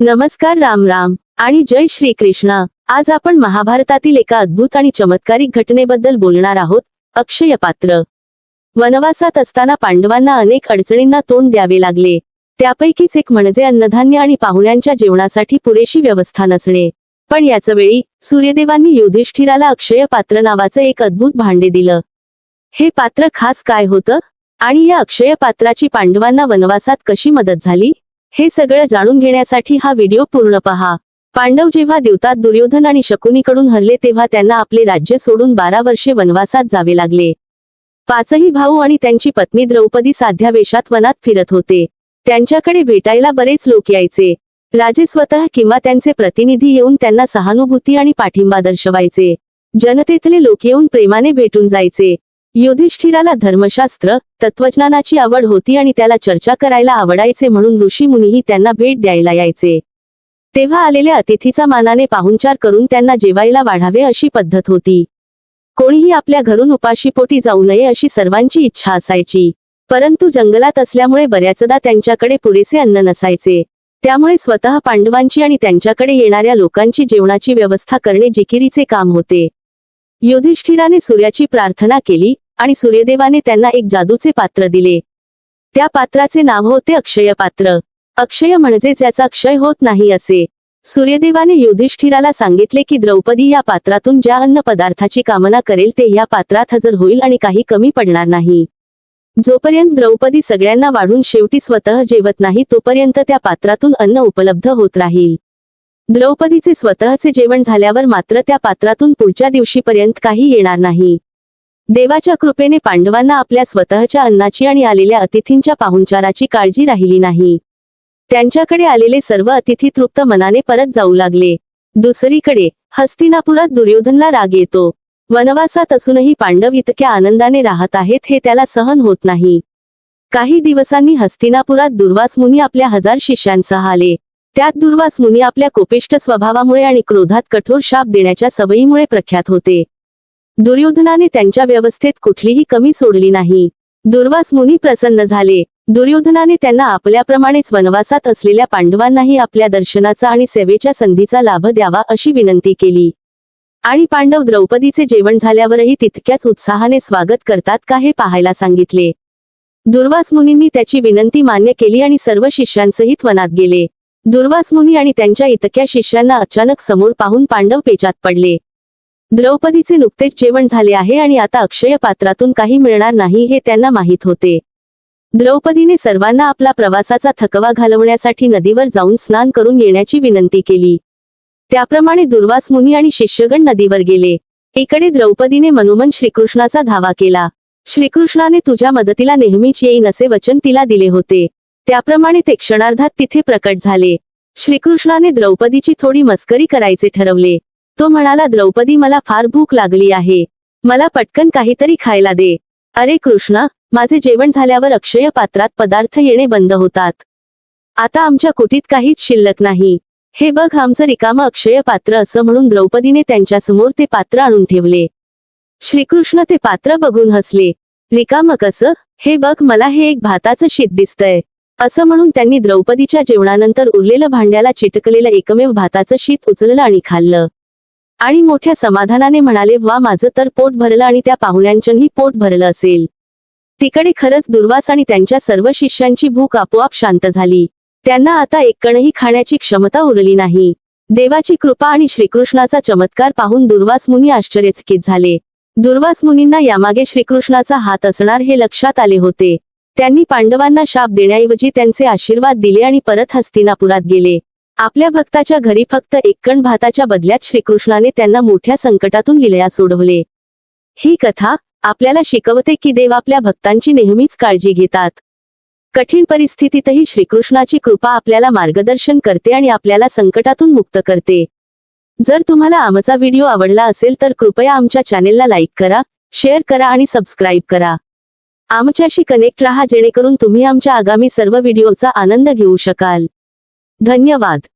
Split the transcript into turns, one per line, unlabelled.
नमस्कार राम राम आणि जय श्री कृष्णा आज आपण महाभारतातील एका अद्भुत आणि चमत्कारिक घटनेबद्दल बोलणार आहोत अक्षय पात्र वनवासात असताना पांडवांना अनेक अडचणींना तोंड द्यावे लागले. त्यापैकीच एक म्हणजे अन्नधान्य आणि पाहुण्यांच्या जेवणासाठी पुरेशी व्यवस्था नसणे. पण याच वेळी सूर्यदेवांनी युधिष्ठिराला अक्षय पात्र नावाचं एक अद्भुत भांडे दिलं. हे पात्र खास काय होतं? आणि या अक्षय पात्राची पांडवांना वनवासात कशी मदत झाली? हे सगळं जाणून घेण्यासाठी हा व्हिडिओ पूर्ण पहा. पांडव जेव्हा देवतात दुर्योधन आणि शकुनीकडून हरले तेव्हा त्यांना आपले राज्य सोडून बारा वर्षे वनवासात जावे लागले. पाचही भाऊ आणि त्यांची पत्नी द्रौपदी साध्या वेशात वनात फिरत होते. त्यांच्याकडे भेटायला बरेच लोक यायचे. राजे स्वतः किंवा त्यांचे प्रतिनिधी येऊन त्यांना सहानुभूती आणि पाठिंबा दर्शवायचे. जनतेतले लोक येऊन प्रेमाने भेटून जायचे. युधिष्ठिराला धर्मशास्त्र तत्वज्ञानाची आवड होती आणि त्याला चर्चा करायला आवडायचे म्हणून ऋषी मुनीही त्यांना भेट द्यायला यायचे. तेव्हा आलेल्या अतिथीचा मानाने पाहुणचार करून त्यांना जेवायला वाढावे अशी पद्धत होती. कोणीही आपल्या घरून उपाशीपोटी जाऊ नये अशी सर्वांची इच्छा असायची. परंतु जंगलात असल्यामुळे बऱ्याचदा त्यांच्याकडे पुरेसे अन्न नसायचे. त्यामुळे स्वतः पांडवांची आणि त्यांच्याकडे येणाऱ्या लोकांची जेवणाची व्यवस्था करणे जिकिरीचे काम होते. युधिष्ठिराने सूर्याची प्रार्थना केली आणि सूर्यदेवाने त्यांना एक जादूचे पात्र दिले. त्या पात्राचे नाव होते अक्षय पात्र अक्षय म्हणजे ज्याचा क्षय होत नाही असे. सूर्यदेवाने युधिष्ठिराला सांगितले की द्रौपदी या पात्रातून ज्या अन्न पदार्थाची कामना करेल ते या पात्रात हजर होईल आणि काही कमी पडणार नाही. जोपर्यंत द्रौपदी सगळ्यांना वाढून शेवटी स्वतः जेवत नाही तोपर्यंत त्या पात्रातून अन्न उपलब्ध होत राहील. द्रौपदीचे स्वतःचे जेवण झाल्यावर मात्र त्या पात्रातून पुढच्या दिवशीपर्यंत काही येणार नाही. देवाच्या कृपेने पांडवांना आपल्या स्वतःच्या अन्नाची आणि आलेल्या अतिथींच्या पाहुणचाराची काळजी राहिली नाही. त्यांच्याकडे आलेले सर्व अतिथी तृप्त मनाने परत जाऊ लागले. दुसरीकडे हस्तिनापुरात दुर्योधनला राग येतो. वनवासात असूनही पांडव इतक्या आनंदाने राहत आहेत हे त्याला सहन होत नाही. काही दिवसांनी हस्तिनापुरात दुर्वास मुनी आपल्या हजार शिष्यांसह आले. त्यात दुर्वास मुनी आपल्या कोपिष्ट स्वभावामुळे आणि क्रोधात कठोर शाप देण्याच्या सवयीमुळे प्रख्यात होते. दुर्योधनाने त्यांच्या व्यवस्थेत कुठलीही कमी सोडली नाही. दुर्वास मुनी प्रसन्न झाले. दुर्योधनाने त्यांना आपल्याप्रमाणेच वनवासात असलेल्या पांडवांनाही आपल्या दर्शनाचा आणि सेवेच्या संधीचा लाभ द्यावा अशी विनंती केली. आणि पांडव द्रौपदीचे जेवण झाल्यावरही तितक्याच उत्साहाने स्वागत करतात का हे पाहायला सांगितले. दुर्वास मुनींनी त्याची विनंती मान्य केली आणि सर्व शिष्यांसहित वनात गेले. दुर्वास मुनी आणि त्यांच्या इतक्या शिष्यांना अचानक समोर पाहून पांडव पेचात पडले. द्रौपदीचे नुकतेच जेवण झाले आहे आणि आता अक्षय पात्रातून काही मिळणार नाही हे त्यांना माहीत होते. द्रौपदीने सर्वांना आपला प्रवासाचा थकवा घालवण्यासाठी नदीवर जाऊन स्नान करून येण्याची विनंती केली. त्याप्रमाणे दुर्वास मुनी आणि शिष्यगण नदीवर गेले. इकडे द्रौपदीने मनोमन श्रीकृष्णाचा धावा केला. श्रीकृष्णाने तुझ्या मदतीला नेहमीच येईन असे वचन तिला दिले होते. त्याप्रमाणे ते क्षणार्धात तिथे प्रकट झाले. श्रीकृष्णाने द्रौपदीची थोडी मस्करी करायचे ठरवले. तो म्हणाला द्रौपदी मला फार भूक लागली आहे. मला पटकन काहीतरी खायला दे. अरे कृष्णा माझे जेवण झाल्यावर अक्षय पात्रात पदार्थ येणे बंद होतात. आता आमच्या कुटीत काहीच शिल्लक नाही. हे बघ आमचं रिकामं अक्षय पात्र असं म्हणून द्रौपदीने त्यांच्यासमोर ते पात्र आणून ठेवले. श्रीकृष्ण ते पात्र बघून हसले. रिकामं कसं? हे बघ मला हे एक भाताचं शीत दिसतंय. असं म्हणून त्यांनी द्रौपदीच्या जेवणानंतर उरलेलं भांड्याला चिटकलेलं एकमेव भाताचं शीत उचललं आणि खाल्लं. आणि मोठ्या समाधानाने म्हणाले वा माझं तर पोट भरलं आणि त्या पाहुण्यांचंही पोट भरलं असेल. तिकडे खरंच दुर्वास आणि त्यांच्या सर्व शिष्यांची भूक आपोआप शांत झाली. त्यांना आता एक कणही खाण्याची क्षमता उरली नाही. देवाची कृपा आणि श्रीकृष्णाचा चमत्कार पाहून दुर्वास मुनी आश्चर्यचकित झाले. दुर्वास मुनींना यामागे श्रीकृष्णाचा हात असणार हे लक्षात आले होते. त्यांनी पांडवांना शाप देण्याऐवजी त्यांचे आशीर्वाद दिले आणि परत हस्तिनापुरात गेले. आपल्या भक्ताच्या घरी फक्त एकण भाताच्या बदल्यात श्रीकृष्णाने त्यांना मोठ्या संकटातून लिलया सोडवले. ही कथा आपल्याला शिकवते की देव आपल्या भक्तांची नेहमीच काळजी घेतात. कठीण परिस्थितीतही श्रीकृष्णाची कृपा आपल्याला मार्गदर्शन करते आणि आपल्याला संकटातून मुक्त करते. जर तुम्हाला आमचा व्हिडिओ आवडला असेल तर कृपया आमच्या चॅनेलला लाईक करा शेअर करा आणि सबस्क्राईब करा. आमच्याशी कनेक्ट राहा जेणेकरून तुम्ही आमच्या आगामी सर्व व्हिडिओचा आनंद घेऊ शकाल. धन्यवाद.